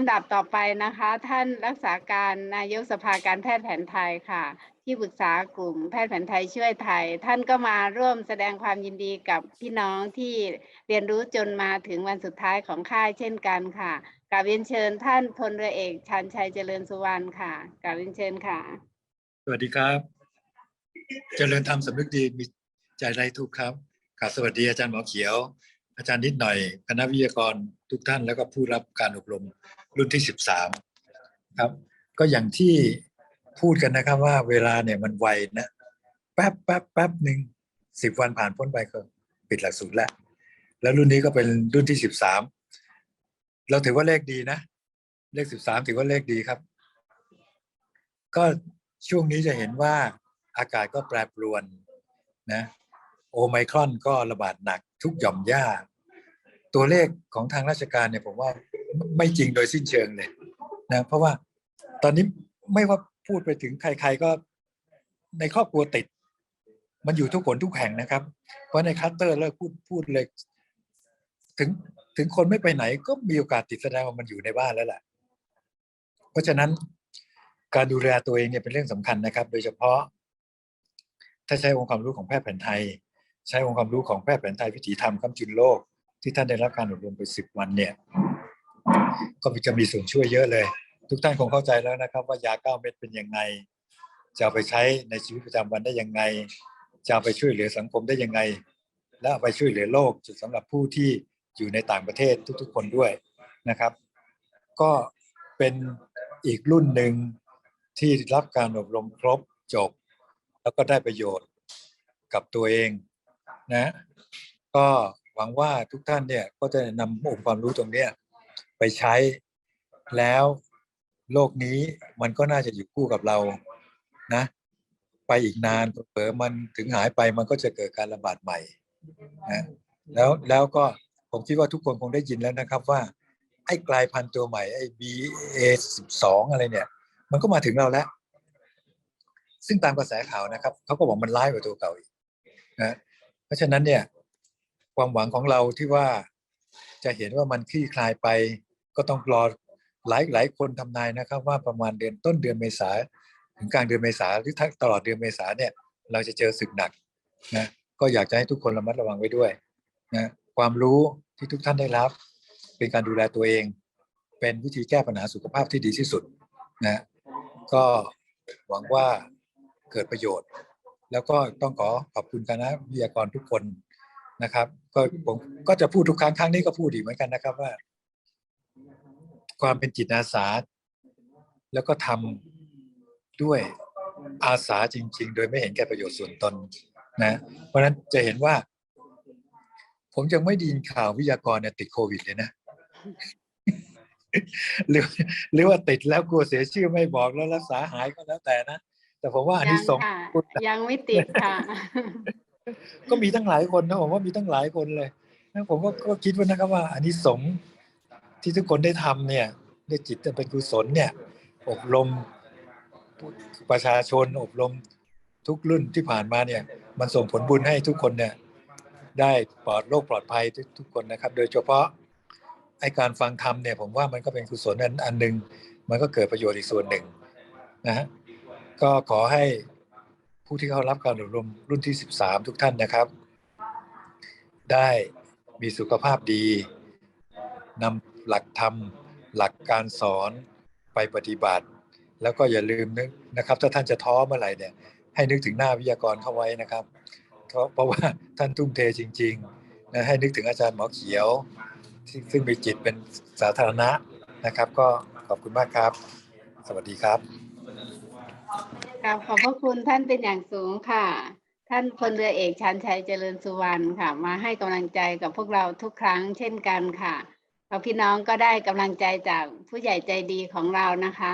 ลำดับต่อไปนะคะ ท่านรักษาการนายกสภาการแพทย์แผนไทยค่ะ ที่ปรึกษากลุ่มแพทย์แผนไทยช่วยไทย ท่านก็มาร่วมแสดงความยินดีกับพี่น้องที่เรียนรู้จนมาถึงวันสุดท้ายของค่ายเช่นกันค่ะกราบเรียนเชิญท่านพลเรือเอกชันชัยเจริญสุวรรณค่ะกราบเรียนเชิญค่ะ สวัสดีครับ เจริญธรรมสำนึกดีมีใจไรทุกครับกราบสวัสดีอาจารย์หมอเขียว อาจารย์นิดหน่อยคณะวิทยากรทุกท่านแล้วก็ผู้รับการอบรมรุ่นที่สิบสามครับ ก็อย่างที่พูดกันนะครับว่าเวลาเนี่ยมันไวนะแป๊บแป๊บแป๊บหนึ่งสิบวันผ่านพ้นไปก็ปิดหลักสูตรแล้ว แล้วรุ่นนี้ก็เป็นรุ่นที่สิบสามเราถือว่าเลขดีนะ เลขสิบสามถือว่าเลขดีครับ ก็ช่วงนี้จะเห็นว่าอากาศก็แปรปรวนนะ โอไมครอนก็ระบาดหนัก ทุกหย่อมย่าตัวเลขของทางราชการเนี่ยผมว่าไม่จริงโดยสิ้นเชิงเลยนะเพราะว่าตอนนี้ไม่ว่าพูดไปถึงใคร ๆก็ในครอบครัวติด มันอยู่ทุกคนทุกแห่งนะครับ เพราะในคัสเตอร์เลิกพูดพูดเลย ถึงถึงคนไม่ไปไหนก็มีโอกาสติดแสดงว่ามันอยู่ในบ้านแล้วแหละเพราะฉะนั้นการดูแลตัวเองเนี่ยเป็นเรื่องสำคัญนะครับ โดยเฉพาะ ถ้าใช้องค์ความรู้ของแพทย์แผนไทย ใช้องค์ความรู้ของแพทย์แผนไทยวิถีธรรมคำจุนโลก ที่ท่านได้รับการอบรมไปสิบวันเนี่ย ก็จะมีส่วนช่วยเยอะเลย ทุกท่านคงเข้าใจแล้วนะครับ ว่ายาเก้าเม็ดเป็นยังไง จะไปใช้ในชีวิตประจำวันได้ยังไง จะไปช่วยเหลือสังคมได้ยังไง และเอาไปช่วยเหลือโลกจุดสำหรับผู้ที่อยู่ในต่างประเทศทุก ๆ คนด้วยนะครับ ก็เป็นอีกรุ่นหนึ่งที่รับการอบรมครบจบ แล้วก็ได้ประโยชน์กับตัวเอง นะก็หวังว่าทุกท่านเนี่ยก็จะนำองค์ความรู้ตรงเนี้ยไปใช้แล้วโลกนี้มันก็น่าจะอยู่คู่กับเรานะ ไปอีกนานเผลอมันถึงหายไปมันก็จะเกิดการระบาดใหม่นะแล้วแล้วก็ผมคิดว่าทุกคนคงได้ยินแล้วนะครับว่า ไอ้กลายพันธุ์ตัวใหม่ไอ้ BA 12 อะไรเนี่ย มันก็มาถึงเราแล้ว ซึ่งตามกระแสข่าวนะครับเขาก็บอกมันร้ายกว่าตัวเก่าอีกนะ เพราะฉะนั้นเนี่ยความหวังของเราที่ว่าจะเห็นว่ามันคลี่คลายไป ก็ต้องรอหลายหลายคนทำนายนะครับว่าประมาณเดือนต้นเดือนเมษาถึงกลางเดือนเมษาหรือทั้งตลอดเดือนเมษาเนี่ยเราจะเจอศึกหนักนะก็อยากจะให้ทุกคนระมัดระวังไว้ด้วยนะความรู้ที่ทุกท่านได้รับ เป็นการดูแลตัวเอง เป็นวิธีแก้ปัญหาสุขภาพที่ดีที่สุดนะก็หวังว่าเกิดประโยชน์ แล้วก็ต้องขอขอบคุณคณะวิทยากรทุกคนนะครับ ก็ผมก็จะพูดทุกครั้งครั้งนี้ก็พูดอีกเหมือนกันนะครับว่า ความเป็นจิตอาสา แล้วก็ทำด้วยอาสาจริง ๆ โดยไม่เห็นแก่ประโยชน์ส่วนตนนะ เพราะฉะนั้นจะเห็นว่า ผมยังไม่ดยินข่าววิทยากรเนี่ยติดโควิดเลยนะหรือหรือว่าติดแล้วกลัวเสียชื่อไม่บอกแล้วรักษาหายก็แล้วแต่นะ แต่ผมว่าอันยันี้งสงส์ค่ะพูดนะยังไม่ติดค่ะ ก็มีตั้งหลายคนนะผมว่ามีตั้งหลายคนเลยแล้วผมก็ก็คิดว่านะครับว่าอันนี้สงส์ที่ทุกคนได้ทำเนี่ยด้วยจิตอันเป็นกุศลเนี่ย อบรมประชาชนอบรมทุกรุ่นที่ผ่านมาเนี่ย มันส่งผลบุญให้ทุกคนเนี่ย ได้ปลอดโรคปลอดภัยทุกทุกคนนะครับ โดยเฉพาะไอการฟังธรรมเนี่ยผมว่ามันก็เป็นกุศลอันอันหนึ่งมันก็เกิดประโยชน์อีกส่วนหนึ่งนะฮะ ก็ขอให้ผู้ที่เข้ารับการอบรมรุ่นที่ 13 ทุกท่านนะครับ ได้มีสุขภาพดีนำหลักธรรม หลักการสอนไปปฏิบัติ แล้วก็อย่าลืมนึกนะครับ ถ้าท่านจะท้อเมื่อไหร่เนี่ย ให้นึกถึงหน้าวิทยากรเข้าไว้นะครับ เพราะเพราะว่าท่านทุ่มเทจริงๆนะให้นึกถึงอาจารย์หมอเขียวซึ่งซึ่งมีจิตเป็นสาธารณะนะครับ ก็ขอบคุณมากครับ สวัสดีครับ กราบขอบพระคุณท่านเป็นอย่างสูงค่ะ ท่านพลเรือเอกชันชัยเจริญสุวรรณค่ะ มาให้กำลังใจกับพวกเราทุกครั้งเช่นกันค่ะเราพี่น้องก็ได้กำลังใจจากผู้ใหญ่ใจดีของเรานะคะ